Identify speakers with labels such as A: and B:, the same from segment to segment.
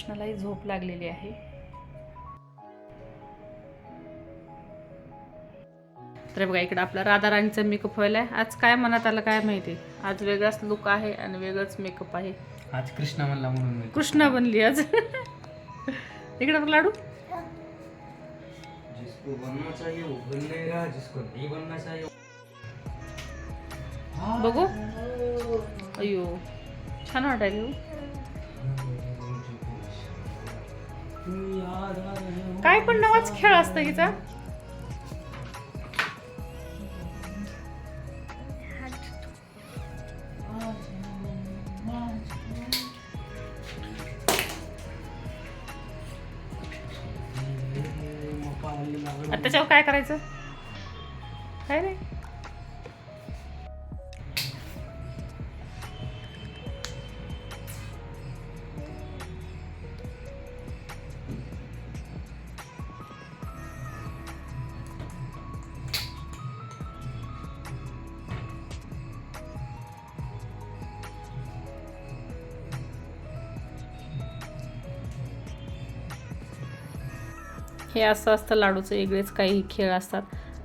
A: कृष्णालाही झोप लागलेली आहे. तर बघा इकडं आपला राधा राणीचा मेकअप व्हायला आहे. आज काय मनात आलं काय माहिती? आज वेगळाच लुक आहे आणि वेगळंच मेकअप आहे.
B: आज कृष्णा म्हणला म्हणून
A: कृष्णा बनली आज. इकडे बघ लाडू.
B: जिसको बनना चाहिए वो बन लेगा जिसको नहीं बनना चाहिए
A: बघू. अयो छान वाटायला काय पण नवाच खेळ असतं हिचा? त्याच्यावर काय करायचं? काय नाही हे असं असतं लाडूचं वेगळेच काही खेळ असतात.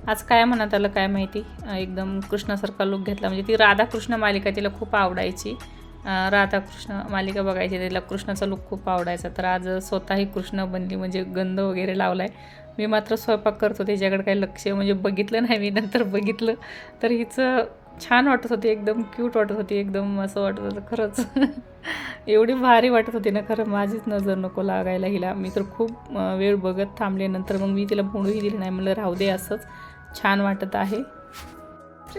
A: आज काय म्हणत आलं काय माहिती? एकदम कृष्णासारखा लुक घेतला. म्हणजे ती राधाकृष्ण मालिका तिला खूप आवडायची. राधाकृष्ण मालिका बघायची तिला कृष्णाचा लुक खूप आवडायचा. तर आज स्वतःही कृष्ण बनली म्हणजे गंध वगैरे लावला आहे मी मात्र स्वयंपाक करतो त्याच्याकडे काही लक्ष म्हणजे बघितलं नाही मी. नंतर बघितलं तर हिचं छान वाटत होती एकदम क्यूट वाटत होती एकदम असं वाटत होतं खरंच. एवढी भारी वाटत होती ना खरं माझीच नजर नको लागायला हिला. मी तर खूप वेळ बघत थांबले नंतर मग मी तिला बोंडही दिली नाही. म्हणलं राहू दे असंच. छान वाटत आहे.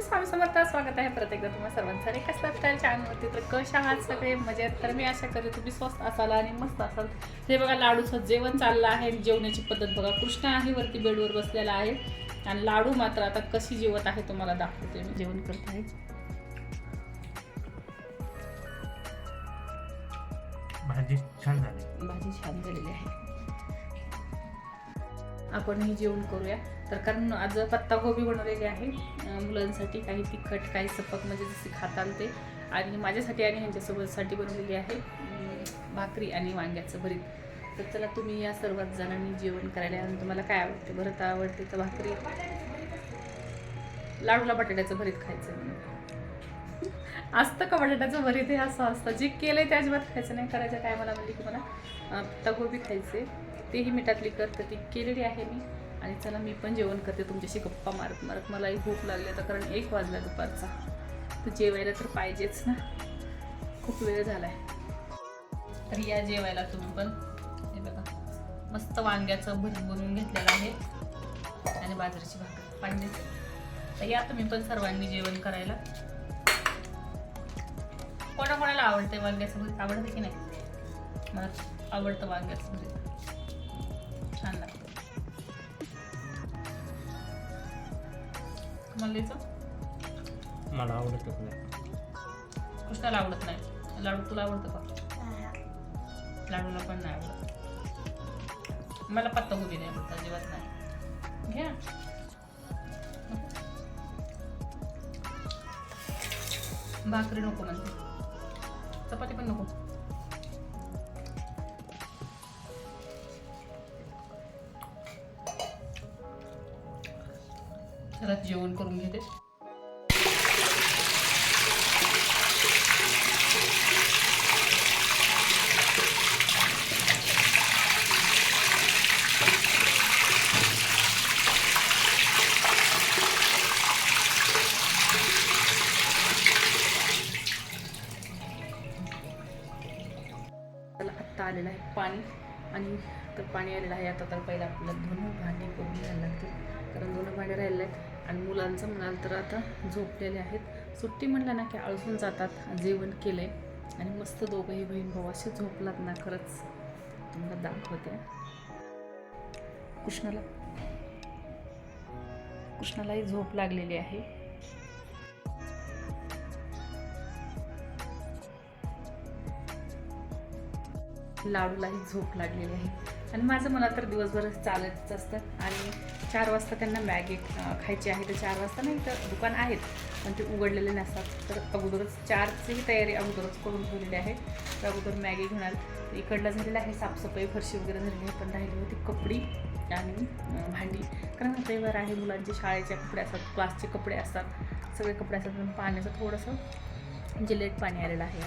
A: स्वामी समर्थ स्वागत आहे परत एकदा तुम्हाला सर्वांचं. एक छान होती तर कशा आहात सगळे? मजेत? तर मी आशा करते तुम्ही स्वस्त असाल आणि मस्त असाल. हे बघा लाडूचं जेवण चाललं आहे. जेवणाची पद्धत बघा कृष्ण आहे वरती बेडवर बसलेला आहे. आणि लाडू मात्र आता कशी जेवत आहे तुम्हाला दाखवते मी. जेवण करत आहे
B: भाजी छान झाली.
A: भाजी छान झालेली आहे. आपणही जेवण करूया. तर कारण आज पत्ता गोबी बनवलेली आहे. मुलांसाठी काही तिखट काही सपक म्हणजे जसे खाताल ते. आणि माझ्यासाठी आणि ह्यांच्यासोबतसाठी बनवलेली आहे भाकरी आणि वांग्याचं भरीत. तर चला तुम्ही या सर्वात जणांनी जेवण करायला आणि तुम्हाला काय आवडते? भरत आवडते तर भाकरी. लाडूला बटाट्याचं भरीत खायचं असतं का बटाट्याचं भरीत? हे असं असतं. जे केलंय ते अजिबात खायचं नाही. करायचं काय मला म्हणली की मला अं, पत्तागोबी खायचे तेही मिठातली कर तर ती केलेली आहे मी. आणि चला मी पण जेवण करते. तुमच्याशी गप्पा मारत मारत मलाही भूक लागली आता कारण एक वाजला दुपारचा. तर जेवायला तर पाहिजेच ना. खूप वेळ झालाय. तर या जेवायला तुम्ही पण मस्त वांग्याचं भरीत बनवून घेतलेलं आहे. आणि बाजरीची भाकर. पाहिजे. तर या तुम्ही पण सर्वांनी जेवण करायला. कोणाकोणाला आवडते वांग्याचं भरीत आवडते की नाही? मला आवडतं वांग्याचं भरीत छान लागतं. तुम्हाला
B: मला आवडतच नाही?
A: कृष्णाला आवडत नाही. लाडू तुला आवडतं का? लाडूला पण नाही आवडत. मला पत्ता गोबी नाही आवडत अजिबात नाही. घ्या. भाकरी नको म्हणते. चपाती पण नको. चला जेवण करून घेते. त्याला आत्ता आलेलं आहे पाणी. आणि तर पाणी आलेलं आहे आता तर पहिला आपल्याला दोन भांडी करून घ्यायला लागतील. कारण दोन भांडे राहिले आहेत. आणि मुलांचं म्हणाल तर आता झोपलेले आहेत. सुट्टी म्हणलं ना की आळसून जातात जेवण केलं आहे आणि मस्त दोघंही बहीण भाऊ असे झोपलात ना खरंच. तुम्हाला दाखवते. कृष्णाला कृष्णालाही झोप लागलेली आहे. लाडूलाही झोप लागलेली आहे. आणि माझं मला तर दिवसभर चालतच असतं. आणि चार वाजता त्यांना मॅगी खायची आहे तर चार वाजता नाही तर दुकान आहेत. पण ते उघडलेले नसतात. तर अगोदरच चारचीही तयारी अगोदरच करून ठेवलेली आहे. तर अगोदर मॅगी घेणार. इकडला झालेलं आहे साफसफाई फरशी वगैरे झालेली आहे. पण राहिली होती कपडी आणि भांडी. कारण रविवार आहे मुलांचे शाळेचे कपडे असतात क्लासचे कपडे असतात. सगळे कपडे असतात पण पाण्याचं थोडंसं जिलेट पाणी आलेलं आहे.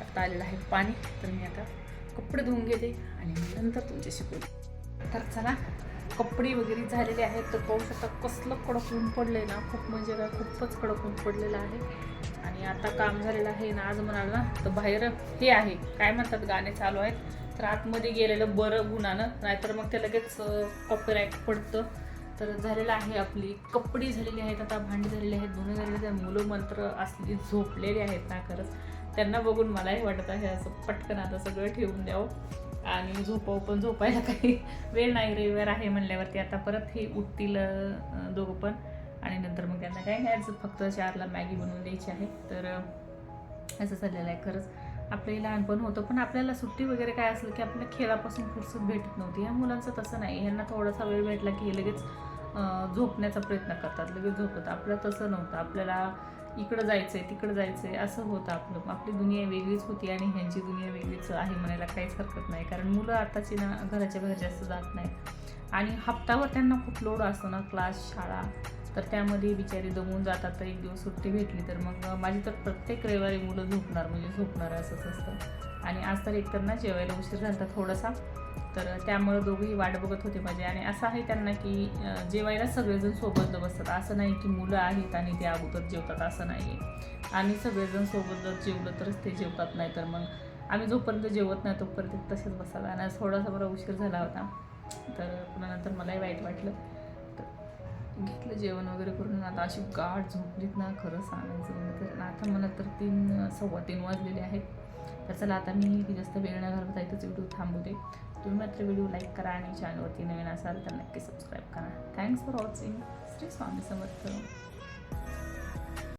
A: आता आलेलं आहे पाणी. तर मी आता कपडे धुवून घेते आणि नंतर तुमच्याशी बोलते तर चला कपडे वगैरे झालेले आहेत तर पाहू शकता कसलं कडक ऊन पडलंय ना. खूप म्हणजे काय खूपच कडक ऊन पडलेलं आहे. आणि आता काम झालेलं आहे ना आज म्हणाल ना तर बाहेर हे आहे. काय म्हणतात गाणे चालू आहेत. तर आतमध्ये गेलेलं बरं गुणानं नाहीतर मग ते लगेच कॉपीराईट पडतं. तर झालेलं आहे आपली. कपडे झालेली आहेत आता भांडी झालेली आहेत दोन्ही झालेले आहेत मुलं मंत्र असली झोपलेली आहेत ना खरंच. त्यांना बघून मलाही वाटत आहे असं पटकन आता सगळं ठेवून द्यावं. आणि झोपावं पण झोपायला काही वेळ नाही रविवार आहे म्हणल्यावरती आता परत हे उठतील दोघं पण. आणि नंतर मग त्यांना काय नाही फक्त चारला मॅगी बनवून द्यायची आहे. तर असं चाललेलं आहे खरंच. आपले लहानपण होतं पण आपल्याला सुट्टी वगैरे काय असलं की आपल्या खेळापासून फुरसत भेटत नव्हती. ह्या मुलांचं तसं नाही. ह्यांना थोडासा वेळ भेटला की हे लगेच झोपण्याचा प्रयत्न करतात लगेच झोपतात. आपलं तसं नव्हतं. आपल्याला इकडं जायचं आहे तिकडं जायचं आहे असं होतं आपलं. आपली दुनिया वेगळीच होती आणि ह्यांची दुनिया वेगळीच आहे म्हणायला काहीच हरकत नाही. कारण मुलं आताची ना घराच्या बाहेर जास्त जात नाही आणि हप्तावर त्यांना खूप लोड असतो ना क्लास शाळा. तर त्यामध्ये बिचारी दमून जातात. तर एक दिवस सुट्टी भेटली तर मग माझी तर प्रत्येक रविवारी मुलं झोपणार म्हणजे झोपणार असंच असतं. आणि आज तर एकतर ना जेवायला उशीर झाला थोडासा तर त्यामुळे दोघंही वाट बघत होते माझे. आणि असं आहे त्यांना की जेवायला सगळेजण सोबत बसतात. असं नाही की मुलं आहेत आणि ते अगोदर जेवतात असं नाही आहे आम्ही सगळेजण सोबत जर जेवलं तरच ते जेवतात नाही तर मग आम्ही जोपर्यंत जेवत नाही तोपर्यंत तसेच बसायला. आणि थोडासा बरा उशीर झाला होता. तर पुन्हा नंतर मलाही वाईट वाटलं. तर घेतलं जेवण वगैरे करून. आता अशी गाठ झोपलीत ना खरं सांगायचं तर. आता मला तर तीन सव्वा तीन वाजलेले आहेत. तर चला आता मी जास्त वेळ न घालवता. इथंच व्हिडिओ थांबवते तुम्ही मात्र व्हिडिओ लाईक करा आणि चॅनलवरती नवीन असाल तर नक्की सबस्क्राईब करा. Thanks for watching Shri Swami Samarth.